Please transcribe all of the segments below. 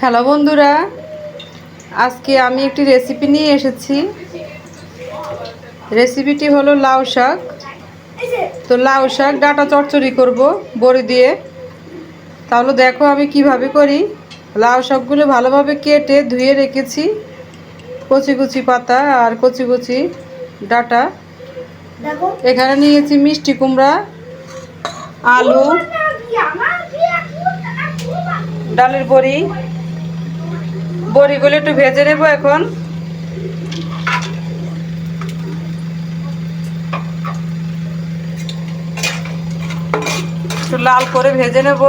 Hello বন্ধুরা, আজকে আমি একটি রেসিপি নিয়ে এসেছি। রেসিপিটি হলো লাউ শাক। তো লাউ শাক ডাটা চচ্চড়ি করব বড়ি দিয়ে। তাহলে দেখো আমি কীভাবে করি। লাউ শাকগুলো ভালোভাবে কেটে ধুয়ে রেখেছি। কচি কচি পাতা আর কচি কচি ডাটা। এখানে নিয়েছি মিষ্টি কুমড়া, আলু, ডালের বড়ি বড়িগুলো একটু ভেজে নেব এখন। একটু লাল করে ভেজে নেব।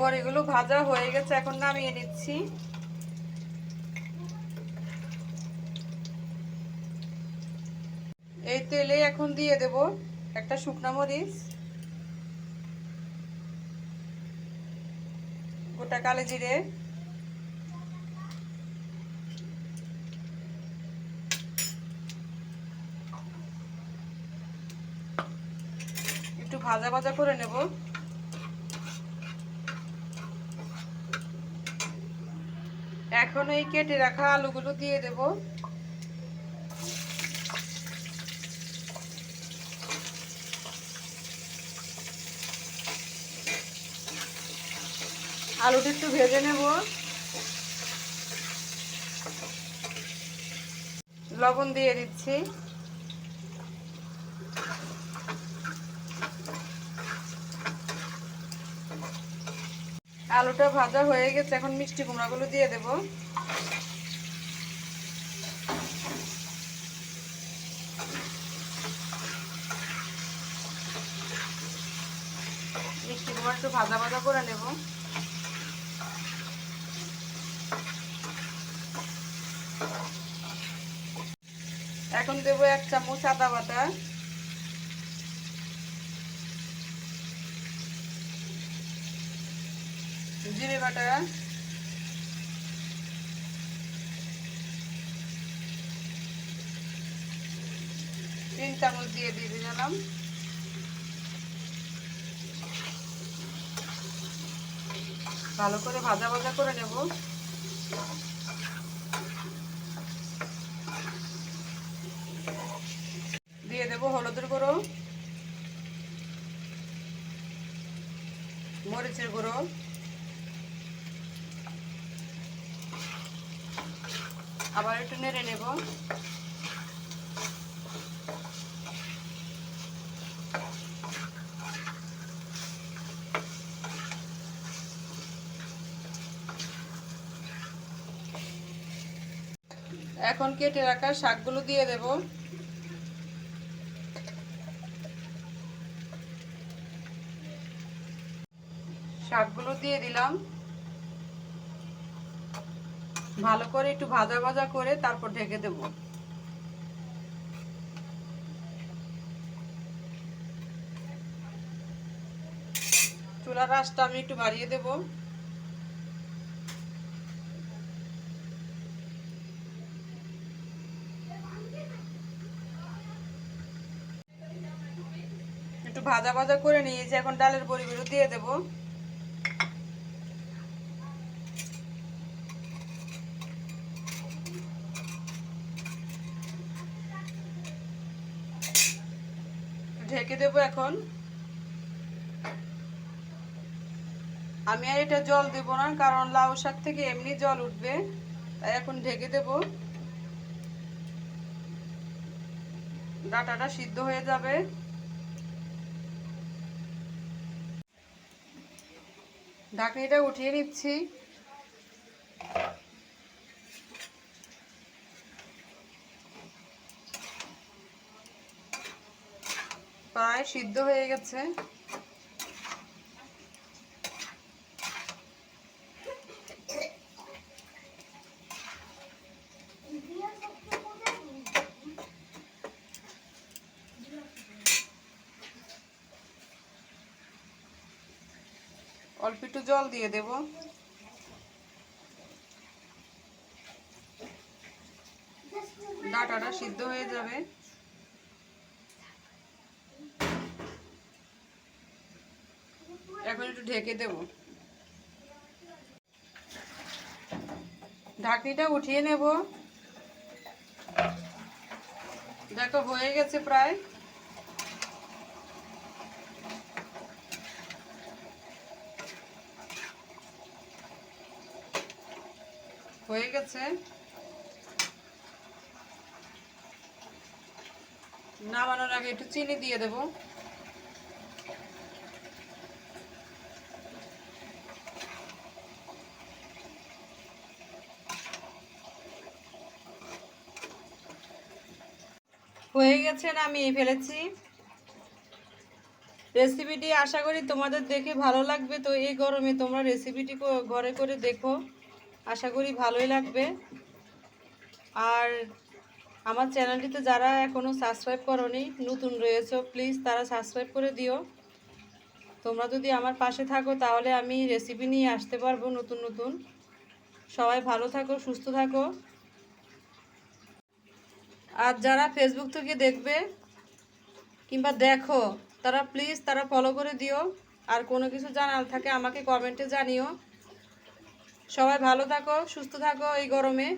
বড়িগুলো ভাজা হয়ে গেছে, এখন নামিয়ে নিচ্ছি। এই তেলে এখন দিয়ে দেব একটা শুকনা মরিচ। গোটা কালো জিরে। একটু ভাজা ভাজা করে নেব। এখন এই কেটে রাখা আলুগুলো দিয়ে দেবো। আলুটা একটু ভেজে নেব। লবণ দিয়ে দিচ্ছি। আলুটা ভাজা হয়ে গেছে, এখন মিষ্টি কুমড়াগুলো দিয়ে দেব। মিষ্টি কুমড়া একটু ভাজা ভাজা করে নেব। এখন দেবো এক চামচ আদা বাটা। জিরে বাটা। তিন চামচ দিয়ে দিয়ে দিলাম। ভালো করে ভাজা ভাজা করে নেব দিয়ে দেব হলুদের গুঁড়ো মরিচের গুঁড়ো আবার একটু নেড়ে নেব। এখন কেটে রাখা শাকগুলো দিয়ে দেব। শাকগুলো দিয়ে দিলাম। ভালো করে একটু ভাজা ভাজা করে তারপর ঢেকে দেব। চুলার আঁচটা আমি একটু বাড়িয়ে দেব। একটু ভাজা ভাজা করে নিয়েছি এখন ডালের বড়িগুলো দিয়ে দেবো। ঢেকে দেব এখন। আমি আর এটা জল দেব না, কারণ লাউ শাক থেকে এমনি জল উঠবে, তাই এখন ঢেকে দেব। ডাটাটা সিদ্ধ হয়ে যাবে। ঢাকনিটা উঠিয়ে নিচ্ছি। প্রায় সিদ্ধ হয়ে গেছে। অল্প একটু জল দিয়ে দেব। ডাটাটা সিদ্ধ হয়ে যাবে। এখন একটু ঢেকে দেব। ঢাকনিটা উঠিয়ে নেব। দেখো, হয়ে গেছে প্রায়। হয়ে গেছে। নামানোর আগে একটু চিনি দিয়ে দেব। হয়ে গেছে নামিয়ে ফেলেছি। রেসিপিটি আশা করি তোমাদের দেখে ভালো লাগবে। তো এই গরমে তোমরা রেসিপিটি ঘরে করে দেখো। আশা করি ভালোই লাগবে। আর আমার চ্যানেলটিতে যারা এখনও সাবস্ক্রাইব করনি, নতুন রয়েছে, প্লিজ তারা সাবস্ক্রাইব করে দিও। তোমরা যদি আমার পাশে থাকো, তাহলে আমি রেসিপি নিয়ে আসতে পারব নতুন নতুন। সবাই ভালো থাকো, সুস্থ থাকো। আর যারা ফেসবুক থেকে দেখবে কিংবা দেখো, তারা প্লিজ তারা ফলো করে দিও। আর কোনো কিছু জানার থাকে আমাকে কমেন্টে জানিও। সবাই ভালো থাকো, সুস্থ থাকো এই গরমে।